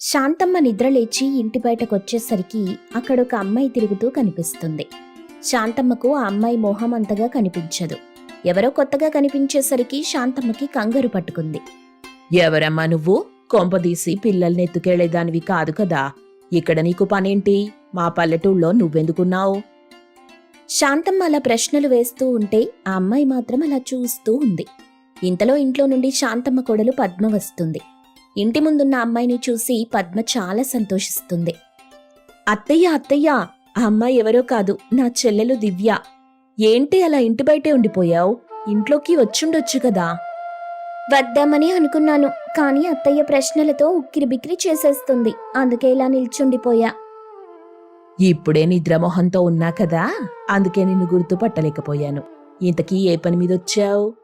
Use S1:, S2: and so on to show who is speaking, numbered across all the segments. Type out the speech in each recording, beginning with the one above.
S1: శాంతమ్మ నిద్రలేచి ఇంటి బయటకొచ్చేసరికి అక్కడొక అమ్మాయి తిరుగుతూ కనిపిస్తుంది. శాంతమ్మకు ఆ అమ్మాయి మొహం అంతగా కనిపించదు. ఎవరో కొత్తగా కనిపించేసరికి శాంతమ్మకి కంగారు పట్టుకుంది.
S2: ఎవరమ్మా నువ్వు? కొంపదీసి పిల్లల్ని ఎత్తుకెళ్ళేదానివి కాదు కదా. ఇక్కడ నీకు పనేంటి? మా పల్లెటూళ్ళలో నువ్వెందుకున్నావు?
S1: శాంతమ్మ అలా ప్రశ్నలు వేస్తూ ఉంటే ఆ అమ్మాయి మాత్రం అలా చూస్తూ ఉంది. ఇంతలో ఇంట్లో నుండి శాంతమ్మ కొడలు పద్మ వస్తుంది. ఇంటి ముందున్న అమ్మాయిని చూసి పద్మ చాలా సంతోషిస్తుంది. అత్తయ్య అత్తయ్య ఆ అమ్మాయి ఎవరో కాదు నా చెల్లెలు దివ్య. ఏంటి అలా ఇంటి బయటే ఉండిపోయావు? ఇంట్లోకి వచ్చుండొచ్చు కదా. వద్దామని అనుకున్నాను కానీ అత్తయ్య ప్రశ్నలతో ఉక్కిరిబిక్కిరి చేసేస్తుంది అందుకే ఇలా నిల్చుండిపోయా.
S2: ఇప్పుడే నిద్రమోహంతో ఉన్నా కదా అందుకే నిన్ను గుర్తుపట్టలేకపోయాను. ఇంతకీ ఏ పని మీద వచ్చావు?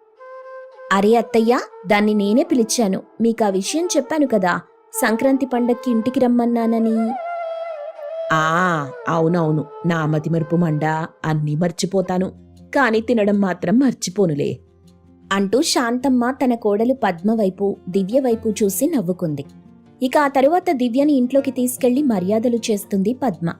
S1: అరే అత్తయ్య దాన్ని నేనే పిలిచాను. మీకు ఆ విషయం చెప్పాను కదా. సంక్రాంతి పండక్కి ఇంటికి రమ్మన్నానని.
S2: ఆ అవునవును. నా మతి మరుపు మండ అన్నీ మర్చిపోతాను. కానీ తినడం మాత్రం మర్చిపోనులే.
S1: అంటూ శాంతమ్మ తన కోడలు పద్మ వైపు దివ్య వైపు చూసి నవ్వుకుంది. ఇక ఆ తరువాత దివ్యని ఇంట్లోకి తీసుకెళ్ళి మర్యాదలు చేస్తుంది పద్మ.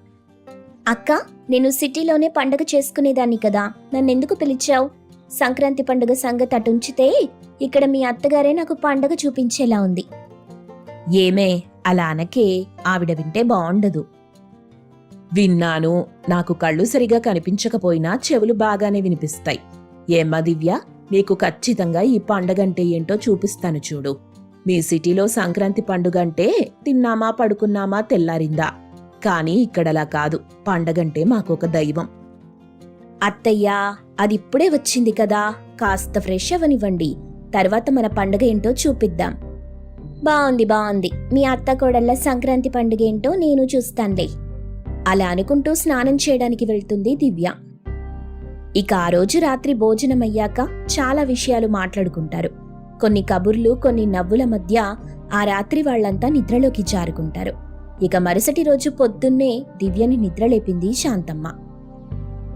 S1: అక్క నేను సిటీలోనే పండగ చేసుకునేదాన్ని కదా. నన్నెందుకు పిలిచావు? సంక్రాంతి పండుగ సంగతి అటుంచితే ఇక్కడ మీ అత్తగారే నాకు పండగ చూపించేలా ఉంది.
S2: ఏమే అలా అనకే ఆవిడ వింటే బావుండదు. విన్నాను నాకు కళ్ళు సరిగా కనిపించకపోయినా చెవులు బాగానే వినిపిస్తాయి. ఏమ్మా దివ్య నీకు ఖచ్చితంగా ఈ పండగంటే ఏంటో చూపిస్తాను చూడు. మీ సిటీలో సంక్రాంతి పండుగ అంటే తిన్నామా పడుకున్నామా తెల్లారిందా. కానీ ఇక్కడలా కాదు పండగంటే మాకొక దైవం.
S1: అత్తయ్యా అది ఇప్పుడే వచ్చింది కదా. కాస్త ఫ్రెష్ అవనివ్వండి. తర్వాత మన పండుగ ఏంటో చూపిద్దాం. బాగుంది బాగుంది మీ అత్త కోడళ్ళ సంక్రాంతి పండుగ ఏంటో నేను చూస్తానులే. అలా అనుకుంటూ స్నానం చేయడానికి వెళ్తుంది దివ్య. ఇక ఆ రోజు రాత్రి భోజనమయ్యాక చాలా విషయాలు మాట్లాడుకుంటారు. కొన్ని కబుర్లు కొన్ని నవ్వుల మధ్య ఆ రాత్రి వాళ్ళంతా నిద్రలోకి జారుకుంటారు. ఇక మరుసటి రోజు పొద్దున్నే దివ్యని నిద్రలేపింది శాంతమ్మ.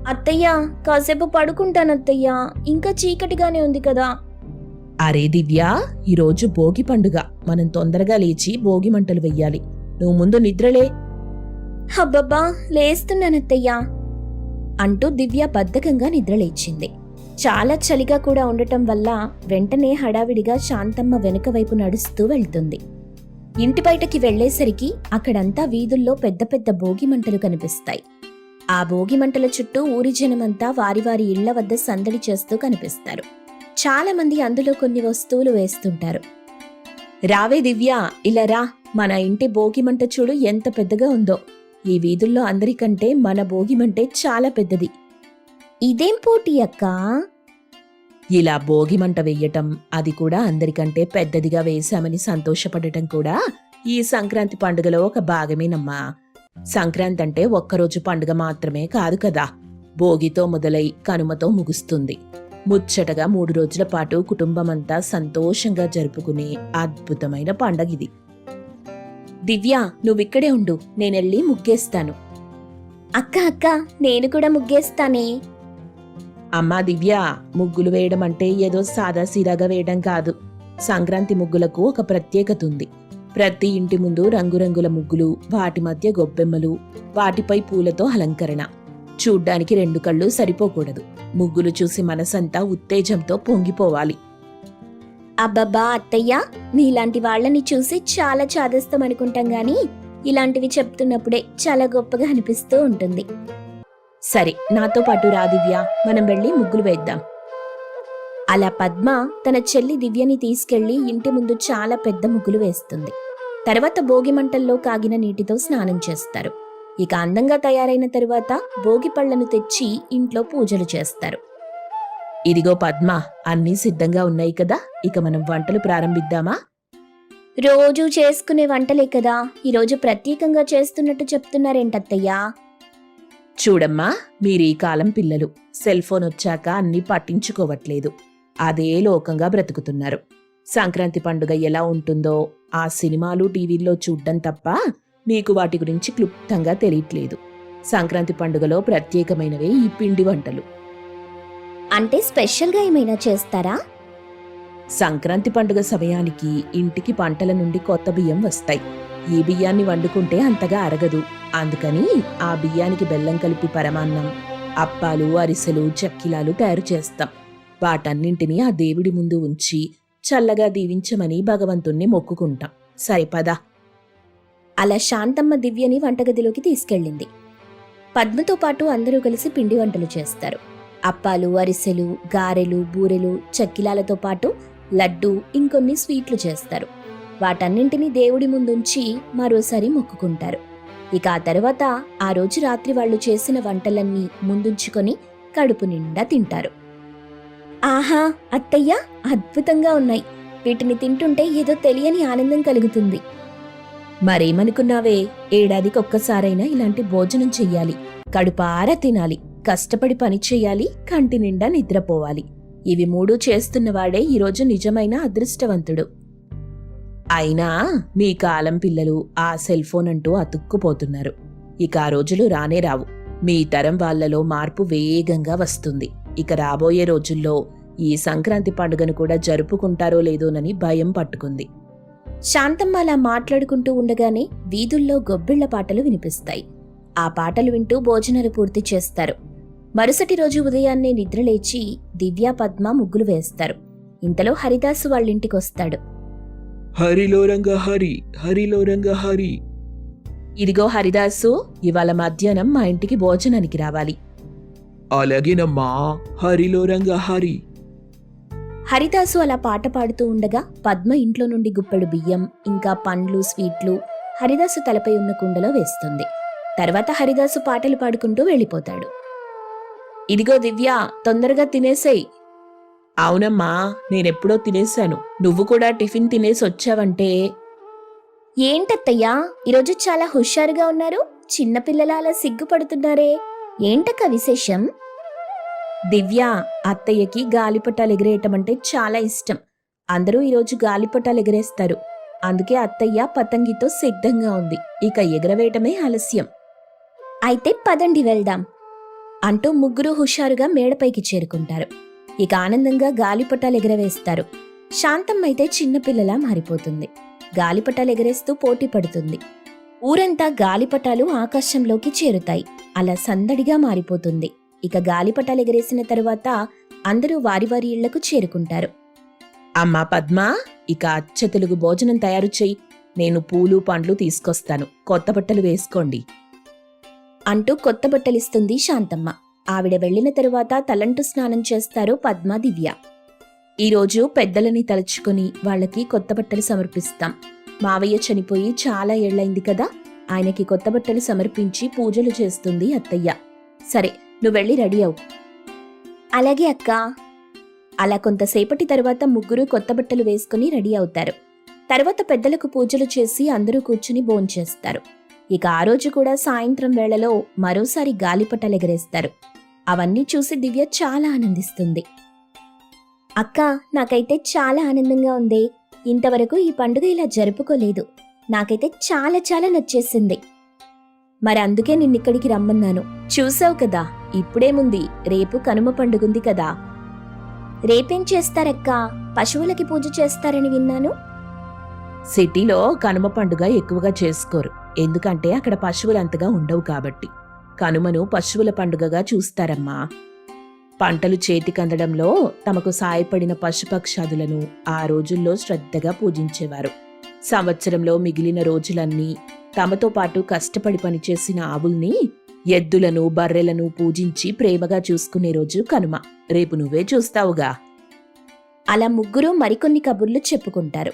S1: అత్తయ్య కాసేపు పడుకుంటాను అత్తయ్య. ఇంకా చీకటిగానే ఉంది కదా.
S2: అరే దివ్య ఈరోజు భోగి పండుగ. మనం తొందరగా లేచి భోగి మంటలు వెయ్యాలి. నువ్వు ముందు నిద్రలే.
S1: అబ్బబ్బా లేస్తున్నానత్తయ్యా అంటూ దివ్య బద్ధకంగా నిద్రలేచింది. చాలా చలిగా కూడా ఉండటం వల్ల వెంటనే హడావిడిగా శాంతమ్మ వెనుక వైపు నడుస్తూ వెళ్తుంది. ఇంటి బయటకి వెళ్ళేసరికి అక్కడంతా వీధుల్లో పెద్ద పెద్ద భోగి మంటలు కనిపిస్తాయి. ఆ భోగి మంటల చుట్టూ ఊరి జనమంతా వారి వారి ఇళ్ళ వద్ద సందడి చేస్తూ కనిపిస్తారు. చాలా మంది అందులో కొన్ని వస్తువులు వేస్తుంటారు. రావే దివ్య ఇలా రా. మన ఇంటి భోగిమంట చూడు ఎంత పెద్దగా ఉందో. ఈ వీధుల్లో అందరికంటే మన భోగిమంటే చాలా పెద్దది. ఇదేం పోటీ అక్కా?
S2: ఇలా భోగిమంట వేయటం వెయ్యటం అది కూడా అందరికంటే పెద్దదిగా వేశామని సంతోషపడటం కూడా ఈ సంక్రాంతి పండుగలో ఒక భాగమేనమ్మా. సంక్రాంతి అంటే ఒక్కరోజు పండుగ మాత్రమే కాదు కదా. భోగితో మొదలై కనుమతో ముగుస్తుంది. ముచ్చటగా మూడు రోజుల పాటు కుటుంబమంతా సంతోషంగా జరుపుకునే అద్భుతమైన పండగిది
S1: దివ్య నువ్విక్కడే ఉండు. నేనెళ్ళి ముగ్గేస్తాను. అక్క అక్క నేను కూడా ముగ్గేస్తానే.
S2: అమ్మా దివ్య ముగ్గులు వేయడం అంటే ఏదో సాదాసీదాగా వేయడం కాదు. సంక్రాంతి ముగ్గులకు ఒక ప్రత్యేకత ఉంది. ప్రతి ఇంటి ముందు రంగురంగుల ముగ్గులు వాటి మధ్య గొబ్బెమ్మలు వాటిపై పూలతో అలంకరణ. చూడ్డానికి రెండు కళ్ళు సరిపోకూడదు. ముగ్గులు చూసి మనసంతా ఉత్తేజంతో పొంగిపోవాలి.
S1: అబ్బబ్బా అత్తయ్య! మీలాంటి వాళ్ళని చూసి చాలా చాదస్తం అనుకుంటాం గాని ఇలాంటివి చెప్తున్నప్పుడే చాలా గొప్పగా అనిపిస్తూ ఉంటుంది.
S2: సరే నాతో పాటు రా దివ్య. మనం వెళ్ళి ముగ్గులు వేద్దాం.
S1: అలా పద్మ తన చెల్లి దివ్యని తీసుకెళ్ళి ఇంటి ముందు చాలా పెద్ద ముగ్గులు వేస్తుంది. తర్వాత భోగి మంటల్లో కాగిన నీటితో స్నానం చేస్తారు. ఇక అందంగా తయారైన తరువాత భోగి పళ్ళను తెచ్చి ఇంట్లో పూజలు చేస్తారు.
S2: ఇదిగో పద్మ అన్నీ సిద్ధంగా ఉన్నాయి కదా? ఇక మనం వంటలు ప్రారంభిద్దామా?
S1: రోజూ చేసుకునే వంటలే కదా? ఈరోజు ప్రత్యేకంగా చేస్తున్నట్టు చెప్తున్నారేంటత్తయ్యా?
S2: చూడమ్మా మీరు ఈ కాలం పిల్లలు. సెల్ ఫోన్ వచ్చాక అన్నీ పట్టించుకోవట్లేదు. అదే లోకంగా బ్రతుకుతున్నారు. సంక్రాంతి పండుగ ఎలా ఉంటుందో ఆ సినిమాలు టీవీల్లో చూడ్డం తప్ప మీకు వాటి గురించి క్లుప్తంగా తెలియట్లేదు. సంక్రాంతి పండుగలో ప్రత్యేకమైనవే ఈ పిండి వంటలు.
S1: అంటే స్పెషల్గా ఏమైనా చేస్తారా?
S2: సంక్రాంతి పండుగ సమయానికి ఇంటికి పంటల నుండి కొత్త బియ్యం వస్తాయి. ఈ బియ్యాన్ని వండుకుంటే అంతగా అరగదు. అందుకని ఆ బియ్యానికి బెల్లం కలిపి పరమాన్నం అప్పాలు అరిసెలు చక్కిలాలు తయారు చేస్తాం. వాటన్నింటినీ ఆ దేవుడి ముందు ఉంచి చల్లగా దీవించమని భగవంతుణ్ణి మొక్కుకుంటాం. సరిపదా
S1: అలా శాంతమ్మ దివ్యని వంటగదిలోకి తీసుకెళ్ళింది. పద్మతో పాటు అందరూ కలిసి పిండి వంటలు చేస్తారు. అప్పాలు అరిసెలు గారెలు బూరెలు చక్కిలాలతో పాటు లడ్డు ఇంకొన్ని స్వీట్లు చేస్తారు. వాటన్నింటినీ దేవుడి ముందుంచి మరోసారి మొక్కుకుంటారు. ఇక ఆ తర్వాత ఆ రోజు రాత్రి వాళ్ళు చేసిన వంటలన్నీ ముందుంచుకొని కడుపు నిండా తింటారు. ఆహా అత్తయ్య అద్భుతంగా ఉన్నాయి. వీటిని తింటుంటే ఏదో తెలియని ఆనందం కలుగుతుంది.
S2: మరేమనుకున్నావే? ఏడాదికి ఒక్కసారైనా ఇలాంటి భోజనం చెయ్యాలి. కడుపార తినాలి. కష్టపడి పని చెయ్యాలి. కంటి నిండా నిద్రపోవాలి. ఇవి మూడు చేస్తున్నవాడే ఈరోజు నిజమైన అదృష్టవంతుడు. అయినా మీ కాలం పిల్లలు ఆ సెల్ ఫోన్ అంటూ అతుక్కుపోతున్నారు. ఇక ఆ రోజులు రానే రావు. మీ తరం వాళ్ళలో మార్పు వేగంగా వస్తుంది. ఇక రాబోయే రోజుల్లో ఈ సంక్రాంతి పండుగను కూడా జరుపుకుంటారో లేదోనని భయం పట్టుకుంది.
S1: శాంతమ్మ అలా మాట్లాడుకుంటూ ఉండగానే వీధుల్లో గొబ్బిళ్ళ పాటలు వినిపిస్తాయి. ఆ పాటలు వింటూ భోజనాలు పూర్తి చేస్తారు. మరుసటి రోజు ఉదయాన్నే నిద్రలేచి దివ్య పద్మ ముగ్గులు వేస్తారు. ఇంతలో హరిదాసు వాళ్ళింటికొస్తాడు.
S3: హరిలో రంగ హరి హరిలో రంగ హరి.
S2: ఇదిగో హరిదాసు ఇవాళ మధ్యాహ్నం మా ఇంటికి భోజనానికి రావాలి.
S3: అలాగేనమ్మా హరిలో రంగ హరి.
S1: హరిదాసు అలా పాట పాడుతూ ఉండగా పద్మ ఇంట్లో నుండి గుప్పెడు బియ్యం ఇంకా పండ్లు స్వీట్లు హరిదాసు తలపై ఉన్న కుండలో వేస్తుంది. తర్వాత హరిదాసు పాటలు పాడుకుంటూ వెళ్ళిపోతాడు.
S2: ఇదిగో దివ్య తొందరగా తినేసేయ్. అవునమ్మా నేనెప్పుడో తినేశాను. నువ్వు కూడా టిఫిన్ తినేసి వచ్చావంటే?
S1: ఏంటత్తయ్యా ఈరోజు చాలా హుషారుగా ఉన్నారు. చిన్నపిల్లల అలా సిగ్గుపడుతున్నారే. ఏంటక్క విశేషం?
S2: దివ్య అత్తయ్యకి గాలిపటాలు ఎగిరేయటం అంటే చాలా ఇష్టం. అందరూ ఈరోజు గాలిపటాలు ఎగరేస్తారు. అందుకే అత్తయ్య పతంగితో సిద్ధంగా ఉంది. ఇక ఎగరవేయటమే ఆలస్యం.
S1: అయితే పదండి వెళ్దాం. అంటూ ముగ్గురు హుషారుగా మేడపైకి చేరుకుంటారు. ఇక ఆనందంగా గాలిపటాలు ఎగరవేస్తారు. శాంతమ్మ అయితే చిన్నపిల్లలా మారిపోతుంది. గాలిపటాలు ఎగరేస్తూ పోటీ పడుతుంది. ఊరంతా గాలిపటాలు ఆకాశంలోకి చేరుతాయి. అలా సందడిగా మారిపోతుంది. ఇక గాలిపటాలు ఎగరేసిన తరువాత అందరూ వారి వారి ఇళ్ళకు చేరుకుంటారు.
S2: అమ్మా పద్మ ఇక అచ్చ తెలుగు భోజనం తయారు చెయ్యి నేను పూలు పండ్లు తీసుకొస్తాను. కొత్త బట్టలు వేసుకోండి.
S1: అంటూ కొత్త బట్టలిస్తుంది శాంతమ్మ. ఆవిడ వెళ్ళిన తరువాత తలంటు స్నానం చేస్తారు పద్మ దివ్య. ఈరోజు పెద్దలని తలుచుకుని వాళ్ళకి కొత్త బట్టలు సమర్పిస్తాం. మావయ్య చనిపోయి చాలా ఏళ్ళైంది కదా. ఆయనకి కొత్త బట్టలు సమర్పించి పూజలు చేస్తుంది అత్తయ్య. సరే నువ్వు వెళ్ళి రెడీ అవు అలాగే అక్క. అలా కొంతసేపటి తర్వాత ముగ్గురు కొత్త బట్టలు వేసుకుని రెడీ అవుతారు. తర్వాత పెద్దలకు పూజలు చేసి అందరూ కూర్చుని భోంచేస్తారు. ఇక ఆ రోజు కూడా సాయంత్రం వేళలో మరోసారి గాలిపటాలు ఎగరేస్తారు. అవన్నీ చూసి దివ్య చాలా ఆనందిస్తుంది. అక్క నాకైతే చాలా ఆనందంగా ఉంది. ఇంతవరకు ఈ పండుగ ఇలా జరుపుకోలేదు. నాకైతే చాలా చాలా నచ్చేసింది. మరి అందుకే నిన్నిక్కడికి రమ్మన్నాను. చూసావు కదా ఇప్పుడేముంది? రేపు కనుమ పండుగుంది కదా. రేపేం చేస్తారక్క? పశువులకి పూజ చేస్తారని విన్నాను.
S2: సిటీలో కనుమ పండుగ ఎక్కువగా చేసుకోరు. ఎందుకంటే అక్కడ పశువులు అంతగా ఉండవు కాబట్టి. కనుమను పశువుల పండుగగా చూస్తారమ్మా. పంటలు చేతికందడంలో తమకు సాయపడిన పశుపక్షాదులను ఆ రోజుల్లో శ్రద్ధగా పూజించేవారు. సంవత్సరంలో మిగిలిన రోజులన్నీ తమతో పాటు కష్టపడి పనిచేసిన ఆవుల్ని ఎద్దులను బర్రెలను పూజించి ప్రేమగా చూసుకునే రోజు కనుమ. రేపు నువ్వే చూస్తావుగా.
S1: అలా ముగ్గురు మరికొన్ని కబుర్లు చెప్పుకుంటారు.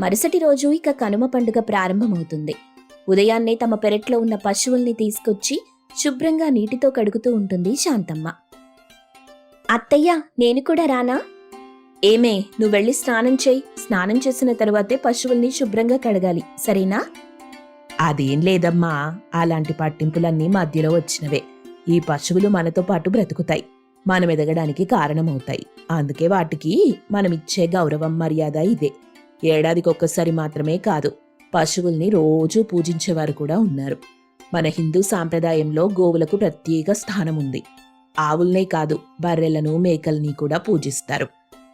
S1: మరుసటి రోజు ఇక కనుమ పండుగ ప్రారంభమవుతుంది. ఉదయాన్నే తమ పెరట్లో ఉన్న పశువుల్ని తీసుకొచ్చి శుభ్రంగా నీటితో కడుగుతూ ఉంటుంది శాంతమ్మ. అత్తయ్య నేను కూడా రానా?
S2: ఏమే నువ్వు వెళ్ళి స్నానం చేయి. స్నానం చేసిన తరువాతే పశువుల్ని శుభ్రంగా కడగాలి. సరేనా? అదేం లేదమ్మా. అలాంటి పట్టింపులన్నీ మధ్యలో వచ్చినవే. ఈ పశువులు మనతో పాటు బ్రతుకుతాయి. మనం ఎదగడానికి కారణమవుతాయి. అందుకే వాటికి మనమిచ్చే గౌరవం మర్యాద ఇదే. ఏడాదికి ఒక్కసారి మాత్రమే కాదు పశువుల్ని రోజూ పూజించేవారు కూడా ఉన్నారు. మన హిందూ సాంప్రదాయంలో గోవులకు ప్రత్యేక స్థానం ఉంది ఆవుల్నే కాదు బర్రెలను మేకల్ని కూడా పూజిస్తారు.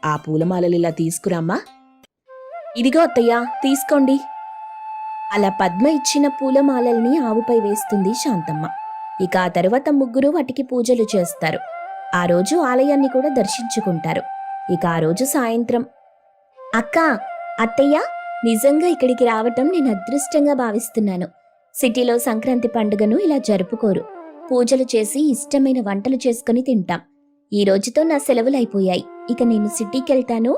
S2: ఆ పూలమాలలు ఇలా తీసుకురామ్మా.
S1: ఇదిగో అత్తయ్య తీసుకోండి. అలా పద్మ ఇచ్చిన పూలమాలల్ని ఆవుపై వేస్తుంది శాంతమ్మ. ఇక ఆ తర్వాత ముగ్గురు వాటికి పూజలు చేస్తారు. ఆ రోజు ఆలయాన్ని కూడా దర్శించుకుంటారు. ఇక ఆ రోజు సాయంత్రం. అక్క అత్తయ్య నిజంగా ఇక్కడికి రావటం నేను అదృష్టంగా భావిస్తున్నాను. సిటీలో సంక్రాంతి పండుగను ఇలా జరుపుకోరు. పూజలు చేసి ఇష్టమైన వంటలు చేసుకుని తింటాం. ఈ రోజుతో నా సెలవులు అయిపోయాయి ఇక నేను సిటీకి వెళ్తాను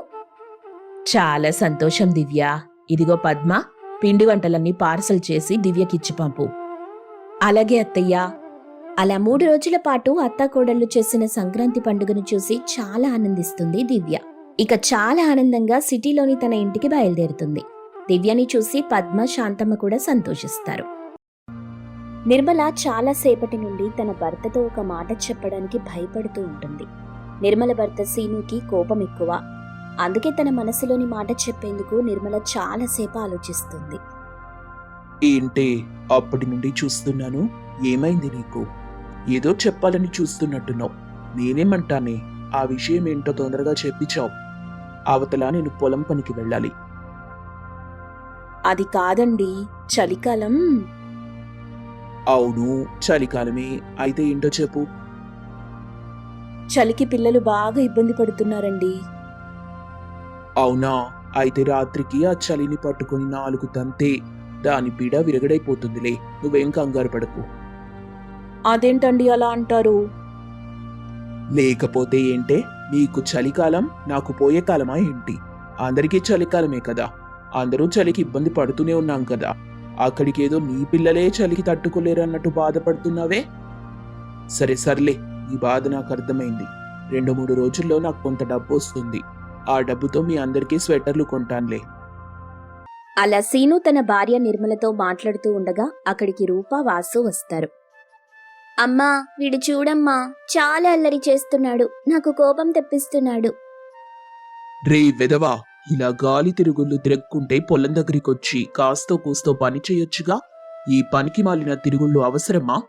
S2: చాలా సంతోషం దివ్య. ఇదిగో పద్మ పిండి వంటలన్నీ పార్సల్ చేసి దివ్యకిచ్చి పంపు.
S1: అలాగే అత్తయ్య. అలా మూడు రోజుల పాటు అత్తాకోడళ్ళు చేసిన సంక్రాంతి పండుగను చూసి చాలా ఆనందిస్తుంది దివ్య. ఇక చాలా ఆనందంగా సిటీలోని తన ఇంటికి బయలుదేరుతుంది. దివ్యని చూసి పద్మ శాంతమ్మ కూడా సంతోషిస్తారు. నిర్మల చాలా సేపటి నుండి తన భర్తతో ఒక మాట చెప్పడానికి భయపడుతూ ఉంటుంది. నిర్మల భర్త సీనుకి కోపం ఎక్కువ. అందుకే తన మనసులోని మాట చెప్పేందుకు నిర్మల చాలాసేపు ఆలోచిస్తుంది.
S3: ఏంటే అప్పటి నుండి చూస్తున్నాను. ఏమైంది నీకు? ఏదో చెప్పాలని చూస్తున్నట్టున్నావు. నేనేమంటానే? ఆ విషయం ఏంటో తొందరగా చెప్పిచావు. అవతల నేను పొలం పనికి వెళ్ళాలి.
S1: అది కాదండి. చలికాలం.
S3: అవును చలికాలమే. అయితే ఏంటో చెప్పు.
S1: చలికి పిల్లలు బాగా ఇబ్బంది పడుతున్నారండి.
S3: అవునా? అయితే రాత్రికి ఆ చలిని పట్టుకుని నాలుగు తంతే. దాని పీడ విరగడైపోతుందిలే. నువ్వేం కంగారు పడకు.
S1: అదేంటండి అలా అంటారు?
S3: లేకపోతే ఏంటే? నీకు చలికాలం నాకు పోయే కాలమా ఏంటి? అందరికీ చలికాలమే కదా. అందరూ చలికి ఇబ్బంది పడుతూనే ఉన్నాం కదా. అక్కడికేదో నీ పిల్లలే చలికి తట్టుకోలేరు అన్నట్టు బాధపడుతున్నావే? సరే సర్లే. ఈ బాధ నాకు అర్థమైంది. రెండు మూడు రోజుల్లో నాకు కొంత డబ్బు వస్తుంది. ఆ డబ్బుతో మీ అందరికీ స్వెటర్లు కొంటానులే.
S1: అలా సీను తన భార్య నిర్మలతో మాట్లాడుతూ ఉండగా అక్కడికి రూపా వాసు వస్తారు. అమ్మా వీడు చూడమ్మా. చాలా అల్లరి చేస్తున్నాడు. నాకు కోపం తెప్పిస్తున్నాడు.
S3: రే వెదవా ఇలా గాలి తిరుగుళ్ళు తిరక్కుంటే పొలం దగ్గరికి వచ్చి కాస్తో కూస్తో పని చేయొచ్చుగా? ఈ పనికి మాలిన తిరుగుళ్ళు అవసరమా?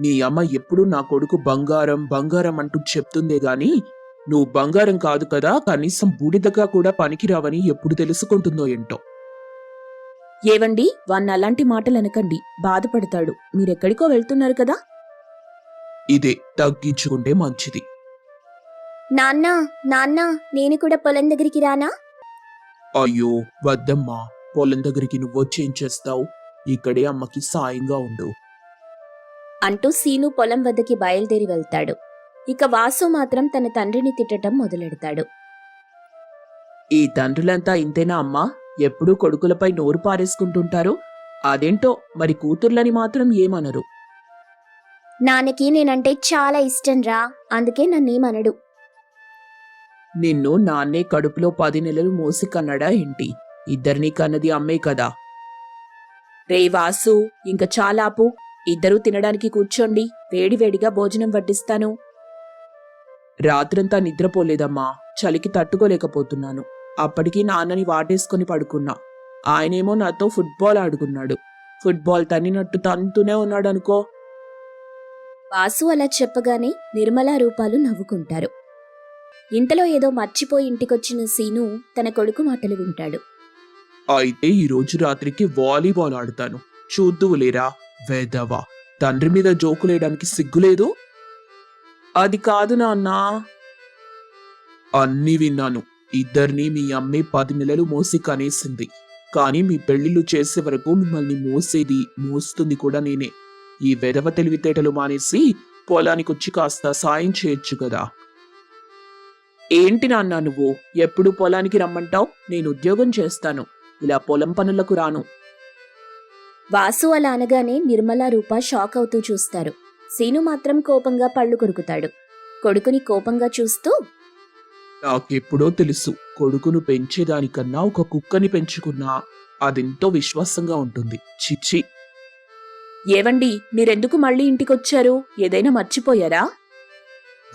S3: నీ అమ్మ ఎప్పుడూ నా కొడుకు బంగారం బంగారం అంటూ చెప్తుందే గాని నువ్వు బంగారం కాదు కదా కనీసం బూడిదగా కూడా పనికిరావని ఎప్పుడు తెలుసుకుంటుందో ఏంటో?
S2: ఏవండి? వాణ్ణి అలాంటి మాటలు అనకండి బాధపడతాడు. మీరెక్కడికో వెళ్తున్నారు కదా?
S3: ఇదే తగ్గించుకుంటే మంచిది.
S1: నాన్న నాన్న నేను కూడా పొలం దగ్గరికి రానా?
S3: అయ్యో వద్దమ్మా పొలం దగ్గరికి నువ్వు వచ్చేం చేస్తావు? ఇక్కడే అమ్మకి సాయంగా ఉండు.
S1: అంటూ సీను పొలం వద్దకి బయలుదేరి వెళ్తాడు. ఇక వాసు మాత్రం తన తండ్రిని తిట్టటం మొదలెడతాడు.
S2: ఈ తండ్రులంతా ఇంతేనా అమ్మా? ఎప్పుడూ కొడుకులపై నోరు పారేసుకుంటుంటారు? అదేంటో మరి కూతుర్లని మాత్రం ఏమనరు?
S1: నాన్నకి నేనంటే చాలా ఇష్టం రా అందుకే నన్నేమనడు
S2: నిన్ను నాన్నే కడుపులో పది నెలలు మోసి కన్నడా ఏంటి? ఇద్దరినీ కన్నది అమ్మే కదా. రే వాసు ఇంక చాలాపు. ఇద్దరూ తినడానికి కూర్చోండి. వేడివేడిగా భోజనం వడ్డిస్తాను. రాత్రంతా నిద్రపోలేదమ్మా. చలికి తట్టుకోలేకపోతున్నాను. అప్పటికి నాన్నని వాటేసుకొని పడుకున్నా. ఆయనేమో నాతో ఫుట్బాల్ ఆడుకున్నాడు. ఫుట్బాల్ తన్నినట్టు తంతూనే ఉన్నాడనుకో.
S1: వాసు అలా చెప్పగానే నిర్మలా రూపాలు నవ్వుకుంటారు. ఇంతలో ఏదో మర్చిపోయి ఇంటికొచ్చిన సీను తన కొడుకు మాటలు వింటాడు.
S3: అయితే ఈ రోజు రాత్రికి వాలీబాల్ ఆడతాను. చూద్దువులేరా వేదవా తండ్రి మీద జోకులేయడానికి సిగ్గులేదు
S2: అది కాదు నాన్నా.
S3: అన్ని విన్నాను. ఇద్దరిని మీ అమ్మే పది నెలలు మోసి కనేసింది. కానీ మీ పెళ్ళిళ్ళు చేసే వరకు మిమ్మల్ని మోసేది మోస్తుంది కూడా నేనే. ఈ వెధవ తెలివితేటలు మానేసి పొలానికొచ్చి కాస్త సాయం చేయొచ్చు కదా.
S2: ఏంటి నాన్న నువ్వు? ఎప్పుడు పొలానికి రమ్మంటావు? నేను ఉద్యోగం చేస్తాను. ఇలా పొలం పనులకు రాను.
S1: వాసు అలా అనగానే నిర్మలా రూప షాక్ అవుతూ చూస్తారు. సీను మాత్రం కోపంగా పళ్ళు కొరుకుతాడు. కొడుకుని కోపంగా చూస్తూ
S3: నాకెప్పుడో తెలుసు. కొడుకును పెంచేదానికన్నా ఒక కుక్కని పెంచుకున్నా అదెంతో విశ్వాసంగా ఉంటుంది. చిచ్చి
S2: ఏవండి మీరెందుకు మళ్ళీ ఇంటికొచ్చారు? ఏదైనా మర్చిపోయారా?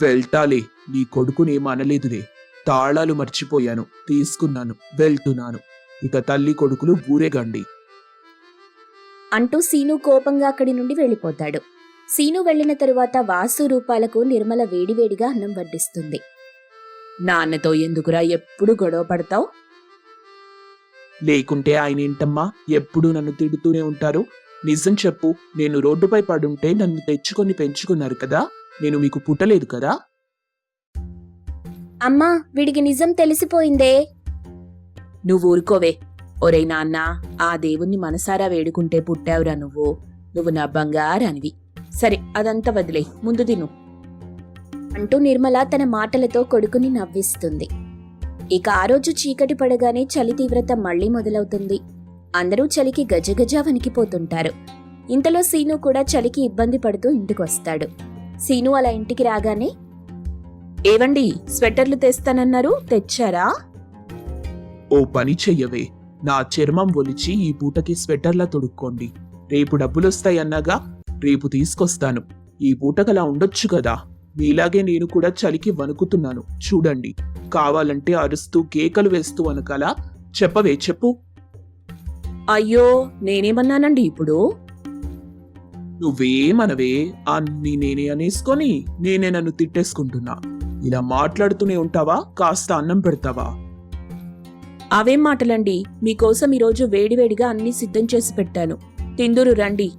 S3: వెళ్తాలే నీ కొడుకునేం అనలేదులే తాళాలు మర్చిపోయాను తీసుకున్నాను వెళ్తున్నాను. ఇక తల్లి కొడుకులు ఊరేగండి.
S1: అంటూ సీను కోపంగా అక్కడి నుండి వెళ్ళిపోతాడు. సీను వెళ్ళిన తరువాత వాసు రూపాలకు నిర్మల వేడివేడిగా అన్నం వడ్డిస్తుంది.
S2: నాన్నతో ఎందుకురా ఎప్పుడు గొడవ పడతావు?
S3: లేకుంటే ఆయన ఏంటమ్మా ఎప్పుడూ నన్ను తిడుతూనే ఉంటారు? నిజం చెప్పు నేను రోడ్డుపై పడుంటే నన్ను తెచ్చుకొని పెంచుకున్నారు కదా? నేను మీకు పుట్టలేదు కదా?
S1: అమ్మా వీడికి నిజం తెలిసిపోయిందే.
S2: నువ్వు ఊరుకోవే. ఒరేయ్ నాన్న ఆ దేవుణ్ణి మనసారా వేడుకుంటే పుట్టావురా నువ్వు. నువ్వు నా బంగారానివి. సరే అదంతా వదిలే. ముందు తిను.
S1: అంటూ నిర్మల తన మాటలతో కొడుకుని నవ్విస్తుంది. ఇక ఆ రోజు చీకటి పడగానే చలి తీవ్రత మళ్ళీ మొదలవుతుంది. అందరూ చలికి గజగజ వణికిపోతుంటారు. ఇంతలో సీను కూడా చలికి ఇబ్బంది పడుతూ ఇంటికొస్తాడు. సీను అలా ఇంటికి రాగానే
S2: ఏవండి స్వెటర్లు తెస్తానన్నారు తెచ్చారా?
S3: ఓ పని చెయ్యవే నా చర్మం ఒలిచి ఈ పూటకి స్వెటర్లా తొడుక్కోండి. రేపు డబ్బులొస్తాయి అన్నాగా రేపు తీసుకొస్తాను. ఈ పూటకలా ఉండొచ్చు కదా. మీలాగే నేను కూడా చలికి వణుకుతున్నాను. చూడండి కావాలంటే అరుస్తూ కేకలు వేస్తూ అనకలా చెప్పవే చెప్పు.
S2: అయ్యో నేనేమన్నానండి ఇప్పుడు?
S3: నువ్వేమనవే అన్ని నేనే అనేసుకొని నేనే నన్ను తిట్టేసుకుంటున్నా. ఇలా మాట్లాడుతూనే ఉంటావా? కాస్త అన్నం పెడతావా?
S2: అవేం మాటలండి. మీకోసం ఈరోజు వేడివేడిగా అన్ని సిద్ధం చేసి పెట్టాను. తిందురు రండి.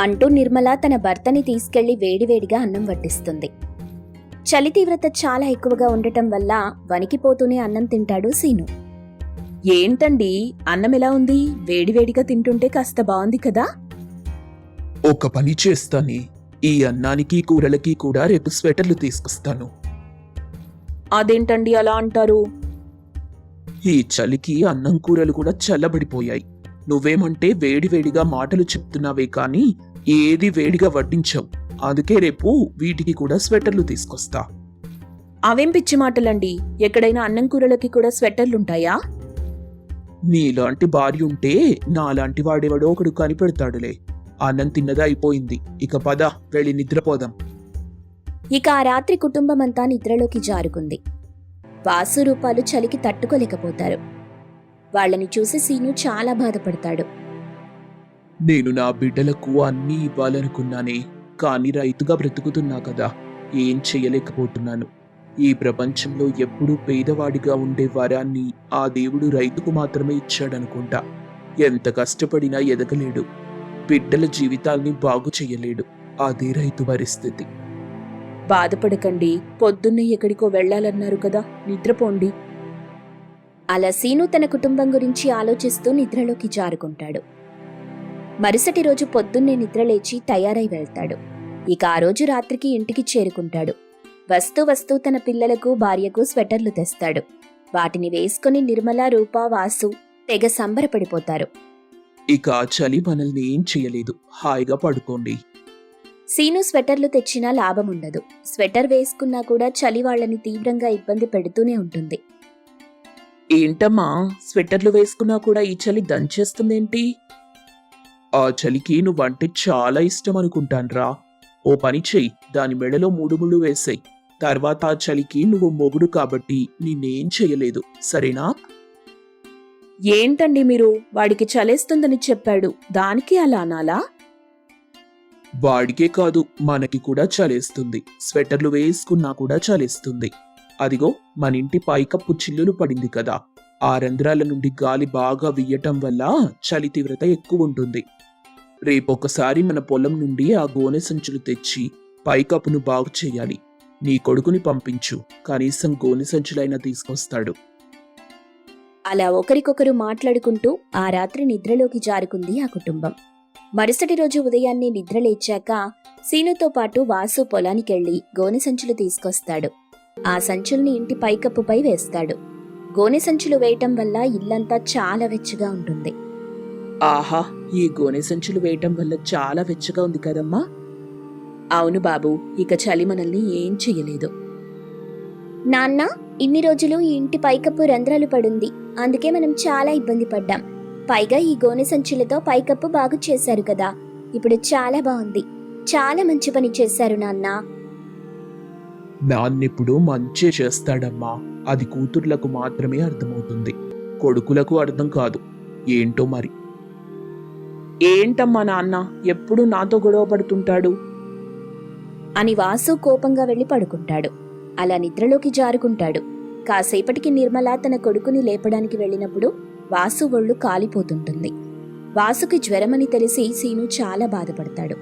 S1: అంటూ నిర్మల తన భర్తని తీసుకెళ్ళి వేడివేడిగా అన్నం వడ్డిస్తుంది. చలి తీవ్రత చాలా ఎక్కువగా ఉండటం వల్ల వణికిపోతూనే అన్నం తింటాడు సీను.
S2: ఏంటండి? అన్నం ఎలా ఉంది? వేడివేడిగా తింటుంటే కాస్త బాగుంది కదా?
S3: ఒక పని చేస్తానే. ఈ అన్నానికి కూరలకి కూడా రేపు స్వెటర్లు తీసుకొస్తాను.
S2: అదేంటండి అలా అంటారు?
S3: ఈ చలికి అన్నం కూరలు కూడా చల్లబడిపోయాయి. నువ్వేమంటే వేడివేడిగా మాటలు చెప్తున్నావే కానీ ఏది వేడిగా వడ్డించవు. అందుకే రేపు వీటికి కూడా స్వెటర్లు తీసుకొస్తా.
S2: అవేం పిచ్చి మాటలండి? ఎక్కడైనా అన్నం కూరలకి కూడా స్వెటర్లుంటాయా?
S3: నీలాంటి భార్య ఉంటే నాలాంటి వాడెవడో ఒకడు కనిపెడతాడులే. అన్నం తిన్నదా అయిపోయింది. ఇక పద వెళ్ళి నిద్రపోదాం.
S1: ఇక ఆ రాత్రి కుటుంబమంతా నిద్రలోకి జారుకుంది. వాసు రూపాలు చలికి తట్టుకోలేకపోతారు. వాళ్ళని చూసి సీను చాలా బాధపడతాడు.
S3: నేను నా బిడ్డలకు అన్నీ ఇవ్వాలనుకున్నానే కానీ రైతుగా బ్రతుకుతున్నా కదా ఏం చెయ్యలేకపోతున్నాను ఈ ప్రపంచంలో ఎప్పుడూ పేదవాడిగా ఉండే వరాన్ని ఆ దేవుడు రైతుకు మాత్రమే ఇచ్చాడనుకుంటా. ఎంత కష్టపడినా ఎదగలేడు. బిడ్డల జీవితాల్ని బాగు చేయలేడు అదే రైతు పరిస్థితి
S2: బాధపడకండి పొద్దున్నే ఎక్కడికో వెళ్ళాలన్నారు కదా నిద్రపోండి.
S1: అలా సీను తన కుటుంబం గురించి ఆలోచిస్తూ నిద్రలోకి జారుకుంటాడు. మరుసటి రోజు పొద్దున్నే నిద్రలేచి తయారై వెళ్తాడు. ఇక ఆ రోజు రాత్రికి ఇంటికి చేరుకుంటాడు. వస్తూ వస్తూ తన పిల్లలకు భార్యకు స్వెటర్లు తెస్తాడు. వాటిని వేసుకుని నిర్మల రూపా వాసు తెగ సంబరపడిపోతారు.
S3: ఇక ఆ చలి మనల్ని ఏం చెయ్యలేదు హాయిగా పడుకోండి.
S1: సీను స్వెటర్లు తెచ్చినా లాభముండదు స్వెటర్ వేసుకున్నా కూడా చలి వాళ్ళని తీవ్రంగా ఇబ్బంది పెడుతూనే ఉంటుంది.
S2: ఏంటమ్మా? స్వెటర్లు వేసుకున్నా కూడా ఈ చలి దంచేస్తుందేంటి?
S3: ఆ చలికి నువ్వంటే చాలా ఇష్టం అనుకుంటాన్రా. ఓ పని చెయ్యి. దాని మెడలో మూడు ముళ్ళు వేసేయ్. తర్వాత ఆ చలికి నువ్వు మొగుడు కాబట్టి నిన్నేం చెయ్యలేదు. సరేనా?
S2: ఏంటండి మీరు? వాడికి చలేస్తుందని చెప్పాడు. దానికి అలా అనాలా?
S3: వాడికే కాదు మనకి కూడా చలేస్తుంది. స్వెటర్లు వేసుకున్నా కూడా చలేస్తుంది. అదిగో మన ఇంటి పైకప్పు చిల్లులు పడింది కదా. ఆ రంధ్రాల నుండి గాలి బాగా వీయటం వల్ల చలి తీవ్రత ఎక్కువ ఉంటుంది. రేపొకసారి మన పొలం నుండి ఆ గోనె సంచులు తెచ్చి పైకప్పును బాగు చేయాలి. నీ కొడుకుని పంపించు. కనీసం గోనె సంచులైనా తీసుకొస్తాడు.
S1: అలా ఒకరికొకరు మాట్లాడుకుంటూ ఆ రాత్రి నిద్రలోకి జారుకుంది ఆ కుటుంబం. మరుసటి రోజు ఉదయాన్నే నిద్రలేచాక సీనుతో పాటు వాసు పొలానికెళ్ళి గోనె సంచులు తీసుకొస్తాడు. ఆ సంచుల్ని ఇంటి పైకప్పుపై వేస్తాడు. గోనె సంచులు వేయటం వల్ల ఇల్లంతా చాలా వెచ్చగా ఉంటుంది.
S2: ఆహా ఈ గోనె సంచులు వేయటం వల్ల చాలా వెచ్చగా ఉంది కదమ్మా. అవును బాబు ఇక చలి మనల్ని ఏం చెయ్యలేదు.
S1: నాన్న ఇన్ని రోజులు ఈ ఇంటి పైకప్పు రంధ్రాలు పడుంది. అందుకే మనం చాలా ఇబ్బంది పడ్డాం. పైగా ఈ గోనె సంచులతో పైకప్పు బాగు చేశారు కదా. ఇప్పుడు చాలా బాగుంది. చాలా మంచి పని చేశారు నాన్న.
S3: నాన్నెప్పుడు మంచే చేస్తాడమ్మా. అది కూతుర్లకు మాత్రమే అర్థమవుతుంది. కొడుకులకు అర్థం కాదు. ఏంటో మరి?
S2: ఏంటమ్మా నాన్న? ఎప్పుడు నాతో గొడవ పడుతుంటాడు?
S1: అని వాసు కోపంగా వెళ్ళి పడుకుంటాడు. అలా నిద్రలోకి జారుకుంటాడు. కాసేపటికి నిర్మల తన కొడుకుని లేపడానికి వెళ్ళినప్పుడు వాసు ఒళ్ళు కాలిపోతుంటుంది. వాసుకి జ్వరమని తెలిసి సీను చాలా బాధపడతాడు.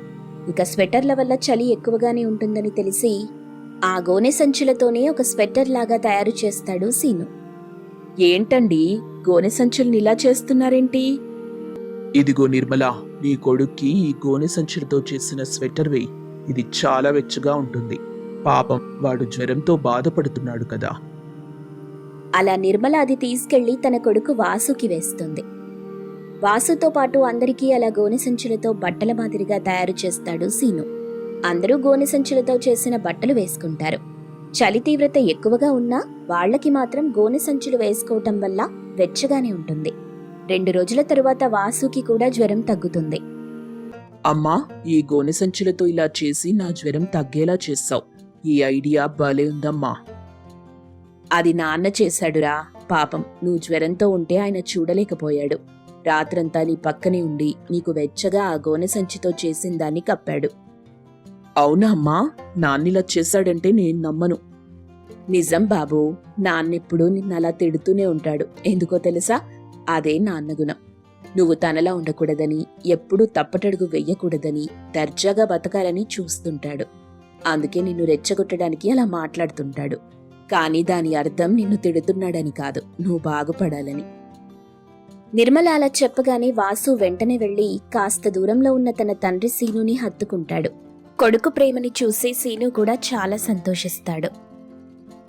S1: ఇక స్వెటర్ల వల్ల చలి ఎక్కువగానే ఉంటుందని తెలిసి ఆ గోనె సంచులతోనే ఒక స్వెటర్ లాగా తయారు చేస్తాడు సీను.
S2: ఏంటండి? గోనె సంచుల్ని ఇలా చేస్తున్నారేంటి?
S3: ఇదిగో నిర్మల నీ కొడుక్కి ఈ గోనె సంచులతో చేసిన స్వెటర్ వేయి. ఇది చాలా వెచ్చగా ఉంటుంది. పాపం వాడు జ్వరంతో బాధపడుతున్నాడు కదా.
S1: అలా నిర్మల అది తీసుకెళ్ళి తన కొడుకు వాసుకి వేస్తుంది. వాసుతో పాటు అందరికీ అలా గోనె సంచులతో బట్టల మాదిరిగా తయారు చేస్తాడు సీను. అందరూ గోనె సంచులతో చేసిన బట్టలు వేసుకుంటారు. చలి తీవ్రత ఎక్కువగా ఉన్నా వాళ్ళకి మాత్రం గోనె సంచులు వేసుకోవటం వల్ల వెచ్చగానే ఉంటుంది. రెండు రోజుల తరువాత వాసుకి కూడా జ్వరం తగ్గుతుంది.
S2: అమ్మా ఈ గోనె సంచులతో ఇలా చేసి నా జ్వరం తగ్గేలా చేస్తావు. ఈ ఐడియా భలే ఉందమ్మా. అది నాన్న చేశాడురా. పాపం నువ్వు జ్వరంతో ఉంటే ఆయన చూడలేకపోయాడు. రాత్రంతా నీ పక్కనే ఉండి నీకు వెచ్చగా ఆ గోనె సంచితో చేసిన దాన్ని కప్పాడు. అవునా అమ్మా? నాన్నిలా చేశాడంటే నేను నమ్మను. నిజం బాబు నాన్నెప్పుడు నిన్నలా తిడుతూనే ఉంటాడు. ఎందుకో తెలుసా? అదే నాన్న గుణం. నువ్వు తనలా ఉండకూడదని ఎప్పుడూ తప్పటడుగు వెయ్యకూడదని దర్జాగా బతకాలని చూస్తుంటాడు. అందుకే నిన్ను రెచ్చగొట్టడానికి అలా మాట్లాడుతుంటాడు. కానీ దాని అర్థం నిన్ను తిడుతున్నాడని కాదు. నువ్వు బాగుపడాలని.
S1: నిర్మల అలా చెప్పగానే వాసు వెంటనే వెళ్ళి కాస్త దూరంలో ఉన్న తన తండ్రి సీనుని హత్తుకుంటాడు. కొడుకు ప్రేమని చూసి సీను కూడా చాలా సంతోషిస్తాడు.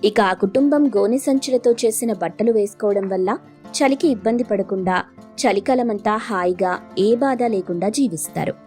S1: ఇక ఆ కుటుంబం గోనె సంచులతో చేసిన బట్టలు వేసుకోవడం వల్ల చలికి ఇబ్బంది పడకుండా చలికాలమంతా హాయిగా ఏ బాధ లేకుండా జీవిస్తారు.